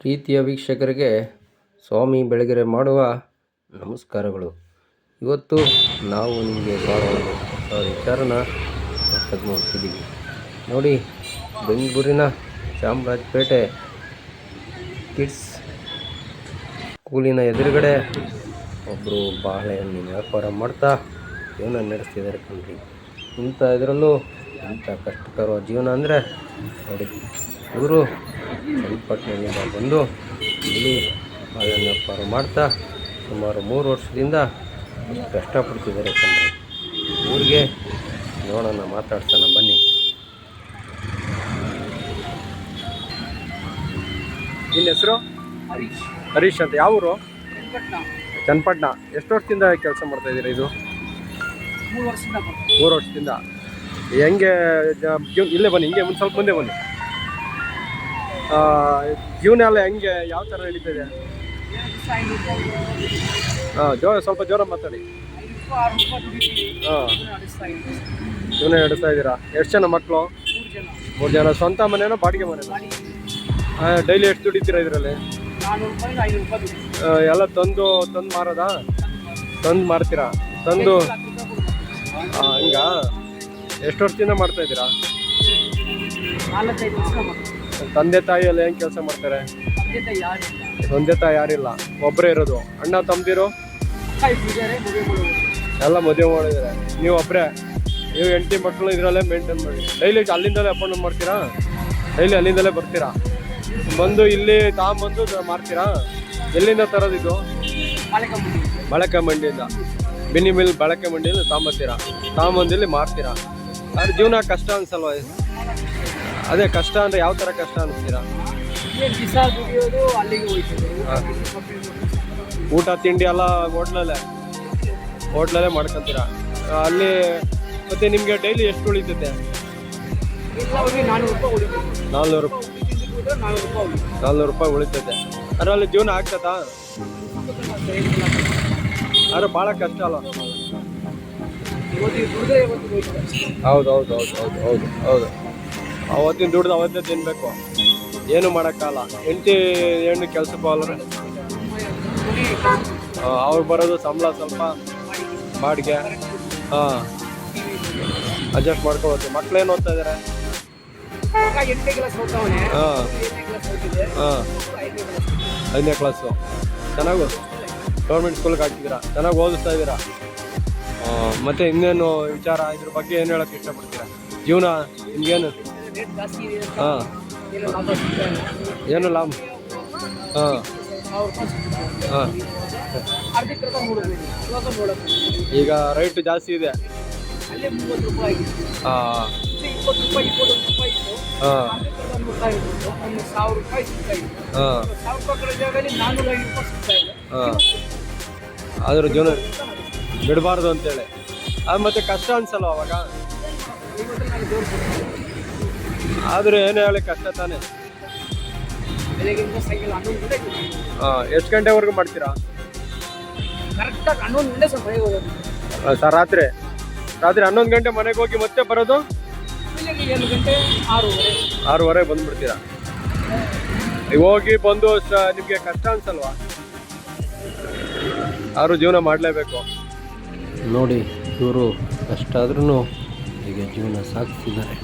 ಪ್ರೀತಿಯ ವೀಕ್ಷಕರಿಗೆ ಸ್ವಾಮಿ ಬೆಳಗೆರೆ ಮಾಡುವ ನಮಸ್ಕಾರಗಳು. ಇವತ್ತು ನಾವು ನಿಮಗೆ ಭಾಳ ಒಂದು ಹೊಸ ವಿಚಾರನ ಮಾಡ್ತಿದ್ದೀವಿ. ನೋಡಿ, ಬೆಂಗಳೂರಿನ ಚಾಮರಾಜಪೇಟೆ ಕಿಡ್ಸ್ ಸ್ಕೂಲಿನ ಎದುರುಗಡೆ ಒಬ್ಬರು ಬಾಳೆಹಣ್ಣಿನ ವ್ಯಾಪಾರ ಮಾಡ್ತಾ ಜೀವನ ನಡೆಸ್ತಿದ್ದಾರೆ ಕಣ್ರಿ. ಇಂಥ ಇದರಲ್ಲೂ ಇಂಥ ಕಷ್ಟಕರ ಜೀವನ ಅಂದರೆ ನೋಡಿ, ಇವರು ಚನ್ನಪಟ್ಟಣದಿಂದ ಬಂದು ಇಲ್ಲಿ ಬಾಳೆಹಣ್ಣು ವ್ಯಾಪಾರ ಮಾಡ್ತಾ ಸುಮಾರು ಮೂರು ವರ್ಷದಿಂದ ಕಷ್ಟಪಡ್ತಿದ್ದಾರೆ ಕಣ್ರಿ. ಊರಿಗೆ ನೋಡೋಣ ಮಾತಾಡ್ಸೋಣ ಬನ್ನಿ. ನಿನ್ನ ಹೆಸರು? ಹರೀಶ್. ಹರೀಶ್ ಅಂತ. ಯಾವ ಊರು? ಚನ್ನಪಟ್ಟಣ. ಎಷ್ಟು ವರ್ಷದಿಂದ ಕೆಲಸ ಮಾಡ್ತಾ ಇದ್ದೀರಾ ಇದು? ಮೂರು ವರ್ಷದಿಂದ ಹೆಂಗೆ ಜ- ಜೀವ- ಇಲ್ಲೇ ಬನ್ನಿ ಹಿಂಗೆ ಒಂದು ಸ್ವಲ್ಪ ಮುಂದೆ ಬನ್ನಿ. ಜೀವನ ಎಲ್ಲ ಹೆಂಗೆ ಯಾವ ಥರ ನಡೀತಿದೆ ಹಾಂ ಜೋ ಸ್ವಲ್ಪ ಜೋರ ಮಾತಾಡಿ. ಹಾಂ ಜೀವನ ನಡೆಸ್ತಾ ಇದ್ದೀರಾ ಎಷ್ಟು ಜನ ಮಕ್ಕಳು ಮೂರು ಜನ. ಸ್ವಂತ ಮನೆನೋ ಬಾಡಿಗೆ ಮನೆನೋ ಹಾಂ ಡೈಲಿ ಎಷ್ಟು ದುಡಿತೀರಾ ಇದರಲ್ಲಿ. ಎಲ್ಲ ತಂದು ತಂದು ಮಾರೋದಾ ತಂದು ಮಾರ್ತೀರಾ ತಂದು ಹಾಂ. ಆ, ಎಷ್ಟು ವರ್ಷದಿಂದ ಮಾಡ್ತಾ ಇದ್ದೀರಾ. ತಂದೆ ತಾಯಿ ಏನು ಕೆಲಸ ಮಾಡ್ತಾರೆ? ತಂದೆ ತಾಯಿ ಯಾರಿಲ್ಲ. ಒಬ್ಬರೇ ಇರೋದು. ಅಣ್ಣ ತಂಬಿರು. ಎಲ್ಲ ಮದುವೆ ಮಾಡಿದ್ದಾರೆ ನೀವು ಒಬ್ಬರೇ ನೀವು ಎಂಟಿ ಮಕ್ಕಳು ಇದರಲ್ಲೇ ಮೇಂಟೈನ್ ಮಾಡಿ. ಡೈಲಿ ಅಲ್ಲಿಂದಲೇ ಅಪಾಯಿಂಟ್ ಮಾಡ್ತೀರಾ? ಡೈಲಿ ಅಲ್ಲಿಂದಲೇ ಬರ್ತೀರಾ? ಬಂದು ಇಲ್ಲಿ ತಗೊಂಬಂದು ಮಾಡ್ತೀರಾ ಮಾರ್ತೀರಾ? ಎಲ್ಲಿಂದ ತರೋದಿದ್ದು. ಬಳಕೆ ಮಂಡಿಯಿಂದ ಬಿನಿ ಮಿಲ್ ಬಳಕೆ ಮಂಡಿಯಿಂದ ತಾಂಬತ್ತೀರಾ? ತಾಂಬಂದು ಇಲ್ಲಿ ಮಾರ್ತೀರಾ? ಅದ್ರ ಜೀವನ ಕಷ್ಟ ಅನ್ಸಲ್ವಾ ಅದೇ ಕಷ್ಟ ಅಂದ್ರೆ ಯಾವ ತರ ಕಷ್ಟ ಅನಿಸ್ತೀರಾ? ಏನ್ ದಿವಸ ದುಡಿಯೋದು ಅಲ್ಲಿಗೆ ಹೋಯ್ತದೆ ಊಟ ತಿಂಡಿ ಎಲ್ಲ ಹೋಟ್ಲಲ್ಲೇ? ಹೋಟ್ಲಲ್ಲೇ ಮಾಡ್ಕೊಂತೀರಾ? ಅಲ್ಲಿ ಮತ್ತೆ ನಿಮಗೆ ಡೈಲಿ ಎಷ್ಟು ಉಳಿತೈತೆ? ನಾನ್ನೂರು ರೂಪಾಯಿ ಉಳಿಬೇಕು ನಾಲ್ನೂರು ರೂಪಾಯಿ ನಾಲ್ನೂರು ರೂಪಾಯಿ ಉಳಿತೈತೆ. ಅದರಲ್ಲಿ ಜೀವನ ಆಗ್ತದಾ? ಆದ್ರೆ ಭಾಳ ಕಷ್ಟ ಅಲ್ಲ ಹೌದು ಹೌದು ಹೌದು ಹೌದು ಹೌದು ಹೌದು. ಅವತ್ತಿನ ದುಡ್ದು ಅವತ್ತೇ ತಿನ್ಬೇಕು. ಏನು ಮಾಡೋಕ್ಕಲ್ಲ ಹೆಂಡತಿ ಹೆಣ್ಣು ಕೆಲಸಕ್ಕೆ ಹೋಗಲ್ಲ ಅವ್ರು ಬರೋದು ಸಂಬಳ ಸ್ವಲ್ಪ ಬಾಡಿಗೆ. ಹಾಂ. ಅಡ್ಜಸ್ಟ್ ಮಾಡ್ಕೋಬೋದು ಮಕ್ಳೇನು ಓದ್ತಾ ಇದ್ದಾರೆ ಹಾಂ. ಹಾಂ. ಐದನೇ ಕ್ಲಾಸ್ ಚೆನ್ನಾಗಿ? ಗೌರ್ಮೆಂಟ್ ಸ್ಕೂಲ್ಗೆ ಹಾಕಿದ್ದೀರಾ ಚೆನ್ನಾಗಿ ಓದಿಸ್ತಾ ಇದ್ದೀರಾ? ಮತ್ತೆ ಇನ್ನೇನು ವಿಚಾರ ಇದ್ರ ಬಗ್ಗೆ ಏನು ಹೇಳೋಕ್ಕೆ ಇಷ್ಟಪಡ್ತೀರಾ? ಜೀವನ ನಿಮ್ಗೇನು? ಹಾಂ. ಏನೋ ಲಾಭ? ಹಾಂ. ಹಾಂ. ಈಗ ರೈಟ್ ಜಾಸ್ತಿ ಇದೆ. ಹಾಂ. ಹಾಂ. ರೂಪಾಯಿ ಇದೆ ಅದ್ರ ಜೀವನ ಬಿಡಬಾರ್ದು ಅಂತೇಳಿ. ಅದು ಮತ್ತೆ ಕಷ್ಟ ಅನ್ಸಲ್ಲ ಅವಾಗ? ಆದ್ರೆ ಏನು ಹೇಳಿ ಕಷ್ಟ ತಾನೇ. ಹಾಂ, ಎಷ್ಟು ಗಂಟೆವರೆಗೂ ಮಾಡ್ತೀರಾ? ಸರ್, ರಾತ್ರಿ. ರಾತ್ರಿ ಹನ್ನೊಂದು ಗಂಟೆ ಮನೆಗೆ ಹೋಗಿ ಮತ್ತೆ ಬರೋದು? ಆರೂವರೆಗೆ ಬಂದ್ಬಿಡ್ತೀರಾ? ಈಗ ಹೋಗಿ ಬಂದು ನಿಮ್ಗೆ ಕಷ್ಟ ಅನ್ಸಲ್ವಾ? ಯಾರು ಜೀವನ ಮಾಡಲೇಬೇಕು? ನೋಡಿ, ಇವರು ಕಷ್ಟ ಆದ್ರೂ ಹೀಗೆ ಜೀವನ ಸಾಗಿಸಿದ್ದಾರೆ